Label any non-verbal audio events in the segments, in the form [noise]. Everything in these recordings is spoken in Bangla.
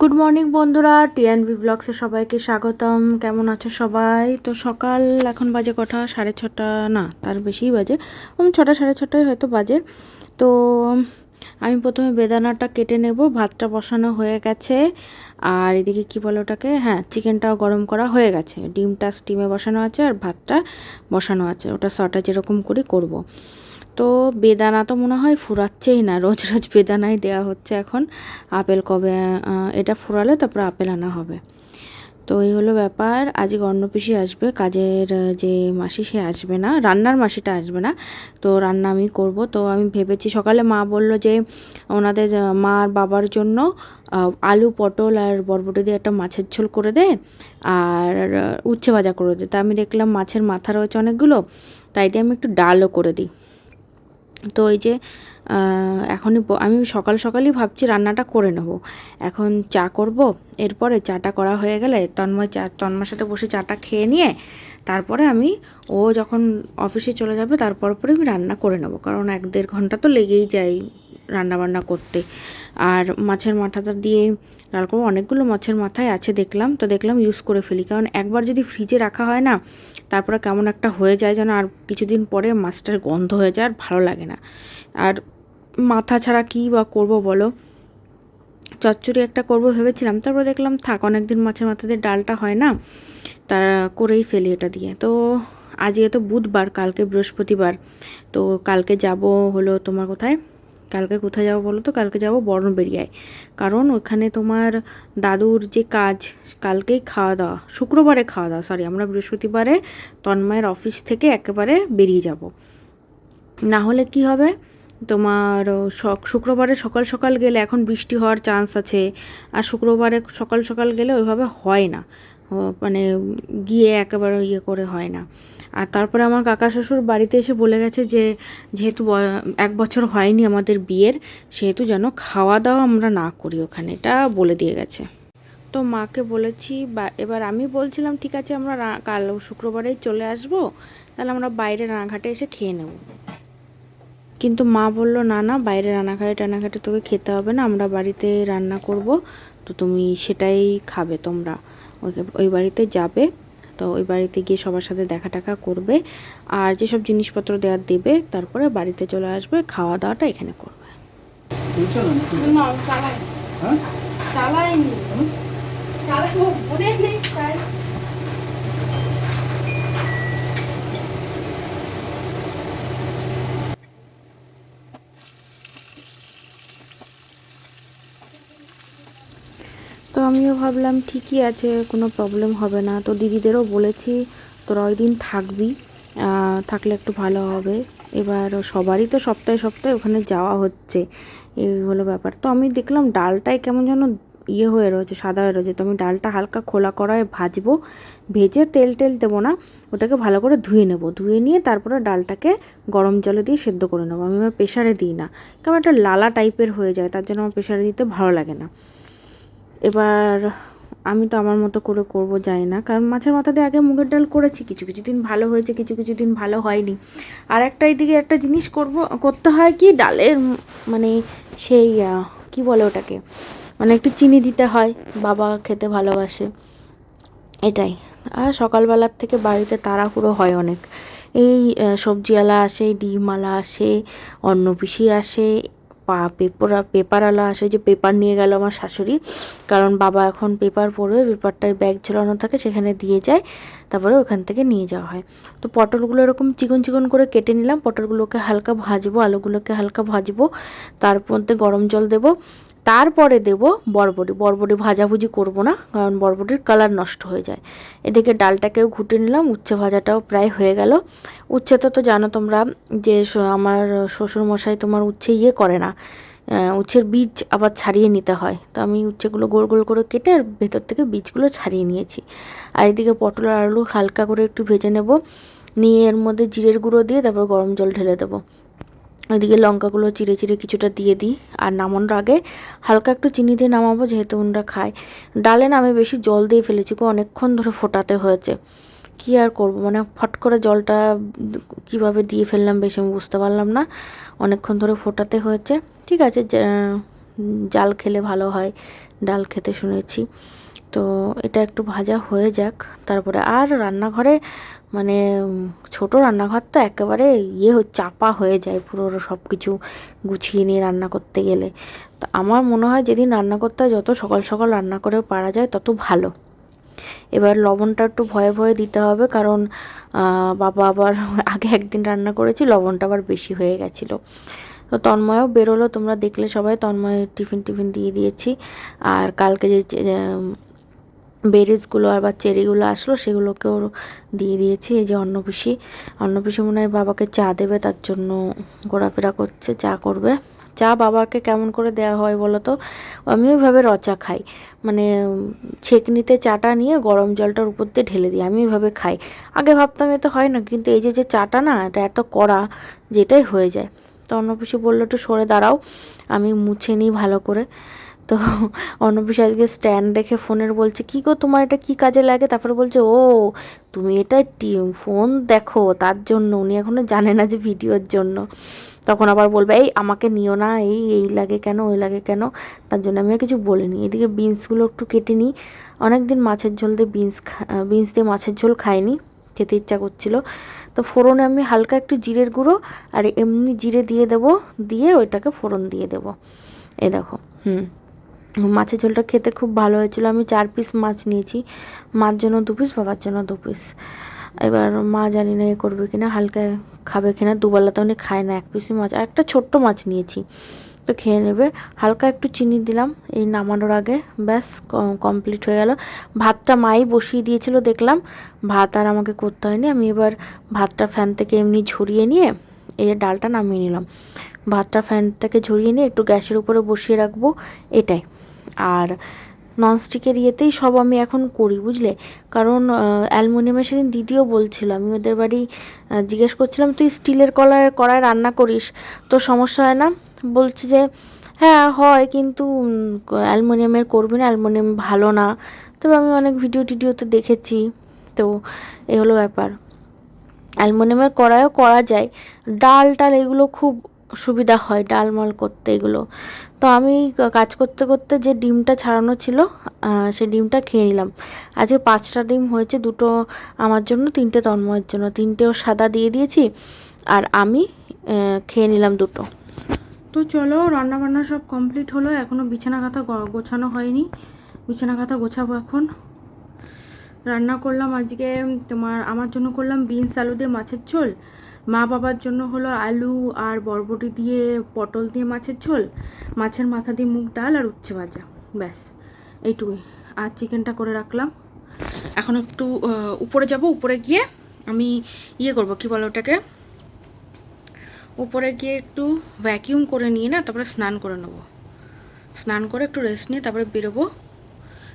গুড মর্নিং বন্ধুরা। টিএনভি ব্লগসে সবাইকে স্বাগতম। কেমন আছো সবাই? তো সকাল এখন বাজে কটা? সাড়ে ছটা? না, তার বেশিই বাজে। ছটা, সাড়ে ছটায় হয়তো বাজে। তো, আমি প্রথমে বেদানাটা কেটে নেব। ভাতটা বসানো হয়ে গেছে। আর এদিকে কি বলে ওটাকে? হ্যাঁ চিকেনটাও গরম করা হয়ে গেছে। ডিমটা স্টিমে বসানো আছে আর ভাতটা বসানো আছে। ওটা সটা যেরকম করি করব। তো বেদানা তো মনে হয় ফুরাচ্ছেই না। রোজ রোজ বেদানাই দেওয়া হচ্ছে এখন। আপেল কবে এটা ফুরালে তারপর আপেল আনা হবে। তো এই হলো ব্যাপার। আজকে অন্য পিসি আসবে। কাজের যে মাসি সে আসবে না। রান্নার মাসিটা আসবে না। তো রান্না আমি করব। তো আমি ভেবেছি সকালে মা বলল যে ওনাদের মা আর বাবার জন্য আলু পটল আর বরবটি দিয়ে একটা মাছের ঝোল করে দে আর উচ্ছে ভাজা করে দে। তা আমি দেখলাম মাছের মাথা রয়েছে অনেকগুলো। তাই দিয়ে আমি একটু ডালও করে দিই। তো ওই যে এখনই আমি সকাল সকালই ভাবছি রান্নাটা করে নেব। এখন চা করব, এরপরে চাটা করা হয়ে গেলে তন্ময় চা, তন্ময়ের সাথে বসে চাটা খেয়ে নিয়ে তারপরে আমি, ও যখন অফিসে চলে যাবে তারপর পরে আমি রান্না করে নেব। কারণ এক দেড় ঘণ্টা তো লেগেই যায়। রান্না বান্না করতে। আর মাছের মাথাটা দিয়ে ডাল করব। অনেকগুলো মাছের মাথায় আছে দেখলাম, তো দেখলাম ইউজ করে ফেলি। কারণ একবার যদি ফ্রিজে রাখা হয় না, তারপরে কেমন একটা হয়ে যায় যেন, আর কিছুদিন পরে মাছটার গন্ধ হয়ে যায় আর ভালো লাগে না। আর মাথা ছাড়া কী বা করব বলো? চচ্চড়ি একটা করব ভেবেছিলাম, তারপর দেখলাম থাক, অনেকদিন মাছের মাথা দিয়ে ডালটা হয় না, তা করেই ফেলি এটা দিয়ে। তো আজকে তো বুধবার, কালকে বৃহস্পতিবার, তো কালকে যাব হলো তোমার কোথায়? কালকে কোথায় যাব বলো তো? কালকে যাব বর্ণবেরিয়ায়। কারণ ওখানে তোমার দাদুর যে কাজ, কালকেই খাওয়া দাওয়া, শুক্রবারে খাওয়া দাওয়া সরি আমরা বৃহস্পতিবারে তন্ময়ের অফিস থেকে একেবারে বেরিয়ে যাব। না হলে কি হবে? তোমার শুক্রবারে সকাল সকাল গেলে এখন বৃষ্টি হওয়ার চান্স আছে, আর শুক্রবারে সকাল সকাল গেলে ওইভাবে হয় না। মানে গিয়ে একেবারে ইয়ে করে হয় না। আর তারপরে আমার কাকা শ্বশুর বাড়িতে এসে বলে গেছে যে, যেহেতু এক বছর হয়নি আমাদের বিয়ের, সেহেতু যেন খাওয়া দাওয়া আমরা না করি ওখানে। এটা বলে দিয়ে গেছে। তো মাকে বলেছি, বা, এবার আমি বলছিলাম, ঠিক আছে, আমরা কাল শুক্রবারেই চলে আসব, তাহলে আমরা বাইরে রানাঘাটে এসে খেয়ে নেব। কিন্তু মা বলল, না না বাইরে রান্নাঘাটে টানাঘাটে তোকে খেতে হবে না, আমরা বাড়িতে রান্না করব, তো তুমি সেটাই খাবে তোমরা। ওই ওই বাড়িতে যাবে তো ওই বাড়িতে গিয়ে সবার সাথে দেখা টাকা করবে আর যেসব জিনিসপত্র দেওয়ার দেবে তারপরে বাড়িতে চলে আসবে খাওয়া দাওয়াটা এখানে করবে। বুঝছ না নাকি? না চালাই হ্যাঁ চালাইনি চালাবো মনে নেই তাই তো আমিও ভাবলাম ঠিকই আছে, কোনো প্রবলেম হবে না। তো দিদিদেরও বলেছি, তোরা ওই দিন থাকবি থাকলে একটু ভালো হবে। এবার সবারই তো সপ্তাহে সপ্তাহে ওখানে যাওয়া হচ্ছে, এই হলো ব্যাপার। তো আমি দেখলাম ডালটাই কেমন যেন ইয়ে হয়ে রয়েছে, সাদা হয়ে রয়েছে। তো আমি ডালটা হালকা খোলা করায় ভাজবো, ভেজে তেল টেল দেবো না, ওটাকে ভালো করে ধুয়ে নেব। ধুয়ে নিয়ে তারপরে ডালটাকে গরম জলে দিয়ে সেদ্ধ করে নেব। আমি আমার প্রেশারে দিই না, কেমন একটা লালা টাইপের হয়ে যায়, তার জন্য আমার প্রেশারে দিতে ভালো লাগে না। এবার আমি তো আমার মতো করে করব যাই না। কারণ মাছের মাথা দিয়ে আগে মুগের ডাল করেছি, কিছু কিছু দিন ভালো হয়েছে, কিছু কিছু দিন ভালো হয়নি। আর একটা এদিকে একটা জিনিস করব, করতে হয় কি, ডালের মানে সেই কি বলে ওটাকে? মানে একটু চিনি দিতে হয়, বাবা খেতে ভালোবাসে। এটাই। আর সকালবেলার থেকে বাড়িতে তাড়াহুড়ো হয় অনেক। এই সবজিওয়ালা আসে ডিমওয়ালা আসে অন্য পিসি আসে পা, পেপার পেপারওয়ালা আসে, যে পেপার নিয়ে গেল আমার শাশুড়ি। কারণ বাবা এখন পেপার পড়বে পেপারটায় ব্যাগ ঝোলানো থাকে, সেখানে দিয়ে যায়, তারপরে ওখান থেকে নিয়ে যাওয়া হয়। তো পটলগুলো এরকম চিকন চিকন করে কেটে নিলাম, পটলগুলোকে হালকা ভাজবো, আলুগুলোকে হালকা ভাজবো, তার মধ্যে গরম জল দেবো তারপরে দেব বরবটি। বরবটি ভাজাভুজি করব না, কারণ বরবটির কালার নষ্ট হয়ে যায়। এদিকে ডালটাকেও ঘুটে নিলাম, উচ্ছে ভাজাটাও প্রায় হয়ে গেল। উচ্ছে তো তো জানো তোমরা যে আমার শ্বশুর মশাই তোমার উচ্ছে ইয়ে করে না। উচ্ছের বীজ আবার ছাড়িয়ে নিতে হয়। তো আমি উচ্ছেগুলো গোল গোল করে কেটে আর ভেতর থেকে বীজগুলো ছাড়িয়ে নিয়েছি। আর এদিকে পটল আর আলু হালকা করে একটু ভেজে নেব। নিয়ে এর মধ্যে জিরের গুঁড়ো দিয়ে তারপর গরম জল ঢেলে দেবো। ওইদিকে লঙ্কাগুলো চিড়ে চিড়ে কিছুটা দিয়ে দিই আর নামানোর আগে হালকা একটু চিনি দিয়ে নামাবো যেহেতু ওনরা খায়। ডালে না আমি বেশি জল দিয়ে ফেলেছি গো, অনেকক্ষণ ধরে ফোটাতে হয়েছে। কি আর করব? মানে ফট করে জলটা কীভাবে দিয়ে ফেললাম বেশি আমি বুঝতে পারলাম না। অনেকক্ষণ ধরে ফোটাতে হয়েছে। ঠিক আছে জাল খেলে ভালো হয়। ডাল খেতে শুনেছি। তো এটা একটু ভাজা হয়ে যাক। তারপরে আর রান্নাঘরে মানে ছোট রান্নাঘর তো একেবারে ইয়ে চাপা হয়ে যায় পুরো সব কিছু গুছিয়ে নিয়ে রান্না করতে গেলে। তো আমার মনে হয় যেদিন রান্না করতে হয়, যত সকাল সকাল রান্না করে পারা যায়, তত ভালো। এবার লবণটা একটু ভয়ে ভয়ে দিতে হবে, কারণ বাবা আবার আগে একদিন রান্না করেছি, লবণটা আবার বেশি হয়ে গেছিল। তো তন্ময়ও বেরোলো, তোমরা দেখলে সবাই তন্ময় টিফিন টিফিন দিয়ে দিয়েছি। আর কালকে যে বেরিজগুলো আর বা চেরিগুলো আসলো সেগুলোকেও দিয়ে দিয়েছি। এই যে অন্নপিসি অন্নপিসি মনে হয় বাবাকে চা দেবে, তার জন্য ঘোরাফেরা করছে, চা করবে। চা বাবাকে কেমন করে দেওয়া হয় বলো তো? আমি ওইভাবে রচা খাই। মানে ছেঁকনিতে চাটা নিয়ে গরম জলটার উপর দিয়ে ঢেলে দিই, আমি ওইভাবে খাই। আগে ভাবতাম এ তো হয় না, কিন্তু এই যে যে চাটা না, এটা এত কড়া যেটাই হয়ে যায়। তো অন্নপিসি বলল, একটু সরে দাঁড়াও, আমি মুছে নিই ভালো করে। তো অন্নপিসি আজকে স্ট্যান্ড দেখে ফোনের বলছে, কী গো তোমার এটা কী কাজে লাগে? তারপরে বলছে, ও, তুমি এটা ফোন দেখো, তার জন্য। উনি এখনও জানে না যে ভিডিওর জন্য। তখন আবার বলবে, এই আমাকে নিও না, এই এই লাগে কেন, ওই লাগে কেন? তার জন্য আমি আর কিছু বলিনি। এদিকে বিনসগুলো একটু কেটে নিই। অনেক দিন মাছের ঝোল দিয়ে বিনস বিনস দিয়ে মাছের ঝোল খাইনি, খেতে ইচ্ছা করছিল। তো ফোড়নে আমি হালকা একটু জিরের গুঁড়ো আর এমনি জিরে দিয়ে দেবো, দিয়ে ওইটাকে ফোড়ন দিয়ে দেবো। এই দেখো, হুম। মাছের ঝোলটা খেতে খুব ভালো হয়েছিল। আমি চার পিস মাছ নিয়েছি। মার জন্য দু পিস বাবার জন্য দু পিস এবার মা জানি না এ করবে কিনা, হালকা খাবে কিনা দুবেলা তো উনি খায় না, এক পিসই মাছ। আর একটা ছোট্ট মাছ নিয়েছি। তো খেয়ে নেবে। হালকা একটু চিনি দিলাম, এই নামানোর আগে। ব্যাস কমপ্লিট হয়ে গেল। ভাতটা মাই বসিয়ে দিয়েছিল, দেখলাম। ভাত আর আমাকে করতে হয়নি। আমি এবার ভাতটা ফ্যান থেকে এমনি ঝরিয়ে নিয়ে, এই ডালটা নামিয়ে নিলাম। ভাতটা ফ্যান থেকে ঝরিয়ে নিয়ে একটু গ্যাসের উপরে বসিয়ে রাখব, এটাই। আর ননস্টিকের ইয়েতেই সব আমি এখন করি, বুঝলে? কারণ অ্যালমোনিয়ামের সেদিন দিদিও বলছিল, আমি ওদের বাড়ি জিজ্ঞেস করছিলাম, তুই স্টিলের কলার কড়ায় রান্না করিস? তো সমস্যা হয় না? বলছে যে হ্যাঁ হয়, কিন্তু অ্যালমোনিয়ামের করবি না, অ্যালমোনিয়াম ভালো না। তবে আমি অনেক ভিডিও টিডিওতে দেখেছি। তো, এ হলো ব্যাপার। অ্যালমোনিয়ামের কড়াইও করা যায়। ডাল টাল এগুলো খুব সুবিধা হয় ডাল মাল করতে এগুলো। তো আমি কাজ করতে করতে যে ডিমটা ছাড়ানো ছিল সেই ডিমটা খেয়ে নিলাম। আজকে পাঁচটা ডিম হয়েছে, দুটো আমার জন্য, তিনটে তন্ময়ের জন্য। তিনটেও সাদা দিয়ে দিয়েছি আর আমি খেয়ে নিলাম দুটো। তো চলো রান্না বান্না সব কমপ্লিট হলো এখনও বিছানা কাঁথা গোছানো হয়নি। বিছানা কাঁথা গোছাবো এখন। রান্না করলাম আজকে, তোমার, আমার জন্য করলাম বিনস আলু দিয়ে মাছের ঝোল। মা বাবার জন্য হলো আলু আর বরবটি দিয়ে পটল দিয়ে মাছের ঝোল, মাছের মাথা দিয়ে মুগ ডাল আর উচ্ছে ভাজা, ব্যাস। এইটুকুই। আর চিকেনটা করে রাখলাম। এখন একটু উপরে যাব, উপরে গিয়ে আমি ইয়ে করব, কি বলো ওটাকে? উপরে গিয়ে একটু ভ্যাকিউম করে নিয়ে না, তারপরে স্নান করে নেব। স্নান করে একটু রেস্ট নিয়ে তারপরে বেরোবো।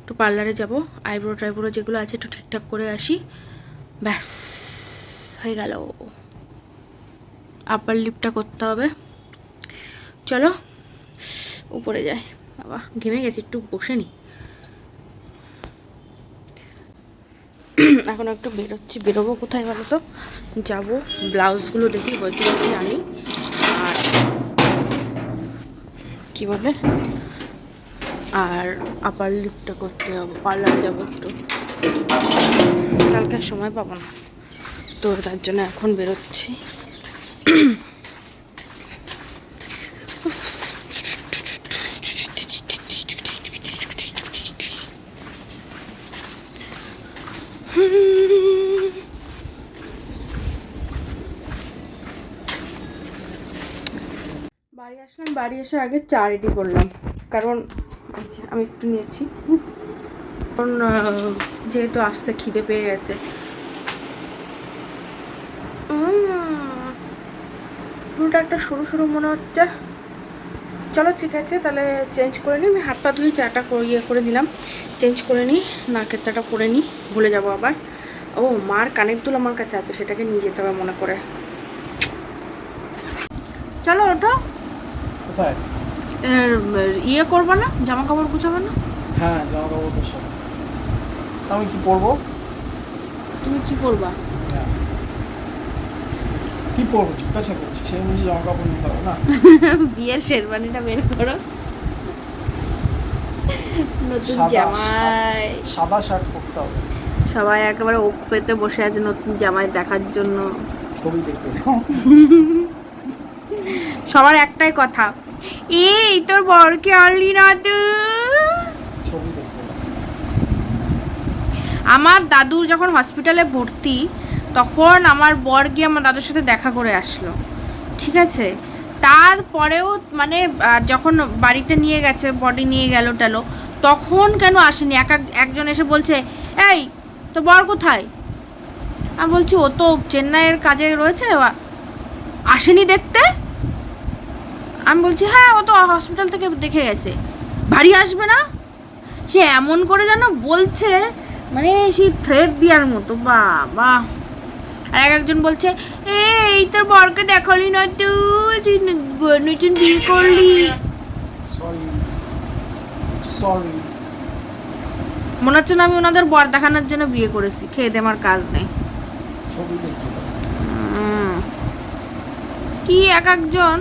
একটু পার্লারে যাব। আইব্রো টাইব্রো যেগুলো আছে একটু ঠিকঠাক করে আসি। ব্যাস, হয়ে গেল। আপার লিপটা করতে হবে। চলো, উপরে যাই। বাবা, ঘেমে গেছি, একটু বসে নি। এখন একটু বেরোচ্ছি। বেরোবো কোথায় বলো তো? যাব ব্লাউজগুলো দেখি, বলছি বলছি আনি। আর কি বলে? আর আপার লিপটা করতে হবে, পার্লার যাব একটু। কালকে সময় পাবো না। তো তার জন্য এখন বেরোচ্ছি। বাড়ি আসলাম, বাড়ি এসে আগে চা রেডি করলাম। কারণ আমি একটু নিয়েছি। কারণ যেহেতু আসতে খিদে পেয়ে গেছে। পুরোটা একটা সরু সরু মনে হচ্ছে। চলো ঠিক আছে তাহলে চেঞ্জ করে নিই। আমি হাত পা ধুয়ে চাটা করে- ইয়ে করে দিলাম। চেঞ্জ করে নিই নাকের চাটা করে নিই ভুলে যাব আবার। ও মার কানের দুল আমার কাছে আছে সেটাকে নিয়ে যেতে হবে মনে করে। চলো ওটা ইয়ে করবে না? জামা কাপড় গুছাবে না? হ্যাঁ জামা কাপড় সব আমি কি পরবো? তুমি কি করবা কি পরবো জিজ্ঞাসা করছি সেই বুঝি জামা কাপড় নিতে হবে না। [laughs] বিয়ের শেরবানিটা বের করো। নতুন জামাই। সাদা শার্ট পরতে হবে। সবাই একেবারে ওক পেতে বসে আছে নতুন জামাই দেখার জন্য। ছবি দেখবে। [laughs] সবার একটাই কথা এই তোর বরকে আনলি না আমার দাদু যখন হসপিটালে ভর্তি তখন আমার বর গিয়ে আমার দাদুর সাথে দেখা করে আসলো, ঠিক আছে? তারপরেও মানে যখন বাড়িতে নিয়ে গেছে বডি নিয়ে গেল টেলো, তখন কেন আসেনি? এক এক- একজন এসে বলছে, এই তো বর কোথায়? আমি বলছি, ও তো চেন্নাইয়ের কাজে রয়েছে আসেনি দেখতে? আমি বলছি হ্যাঁ ও তো হসপিটাল থেকে দেখে গেছে। বাড়ি আসবে না? সে এমন করে যেন বলছে মানে সেই থ্রেড দেওয়ার মতো, বাবা। আর এক একজন বলছে এ এই তোর বরকে দেখালি না তুই নতুন বিয়ে করলি। মনে হচ্ছে না আমি ওনাদের বর দেখানোর জন্য বিয়ে করেছি খেয়ে দে আমার কাজ নেই। কি এক একজন?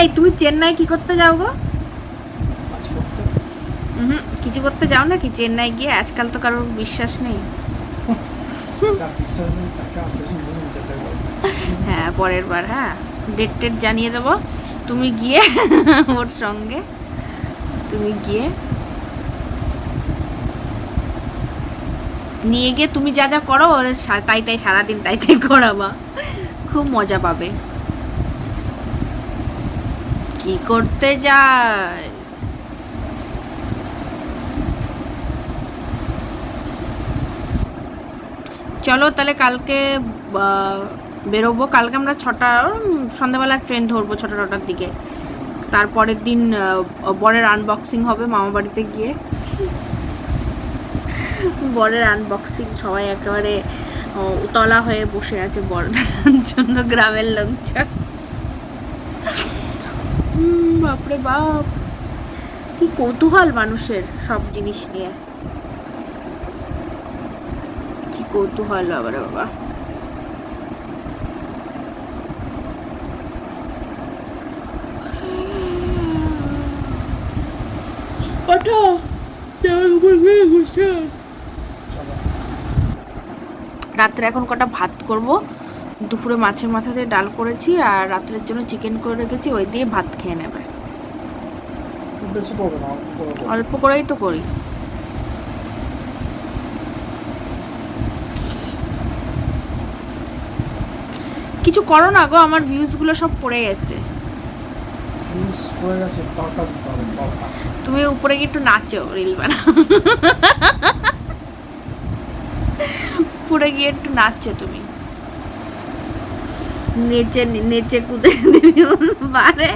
এই তুমি চেন্নাই কি করতে যাও গো? হুম কিছু করতে যাও না কি চেন্নাই গিয়ে আজকাল তো কারোর বিশ্বাস নেই। হ্যাঁ পরের বার হ্যাঁ। ডেট টেট জানিয়ে দেবো। তুমি গিয়ে [laughs] ওর সঙ্গে। তুমি গিয়ে নিয়ে গিয়ে তুমি যা যা করো ওর তাই তাই সারাদিন তাই তাই করাবা। খুব মজা পাবে। কি করতে যায়? চলো তাহলে কালকে বেরোবো। কালকে আমরা ছটা সন্ধ্যাবেলা ট্রেন ধরবো ছটা, নটার দিকে। তারপরের দিন বরের আনবক্সিং হবে মামা বাড়িতে গিয়ে। বরের আনবক্সিং সবাই একেবারে তলা হয়ে বসে আছে বর জন্য গ্রামের লোকজন। বাপরে বাপ। কি কৌতূহল মানুষের সব জিনিস নিয়ে কি কৌতূহল বাবারে বাবা। ওঠো রাত্রে এখন কটা ভাত করব? দুপুরে মাছের মাথা দিয়ে ডাল করেছি আর রাত্রের জন্য চিকেন করে রেখেছি ওই দিয়ে ভাত খেয়ে নেবে। অল্প করেই তো করি। কিছু করো না গো আমার ভিউজগুলো সব পড়ে গেছে। তুমি উপরে গিয়ে একটু নাচো রিল বানা উপরে গিয়ে একটু নাচছো তুমি। নেচে নেচে কুদে দিবি পারে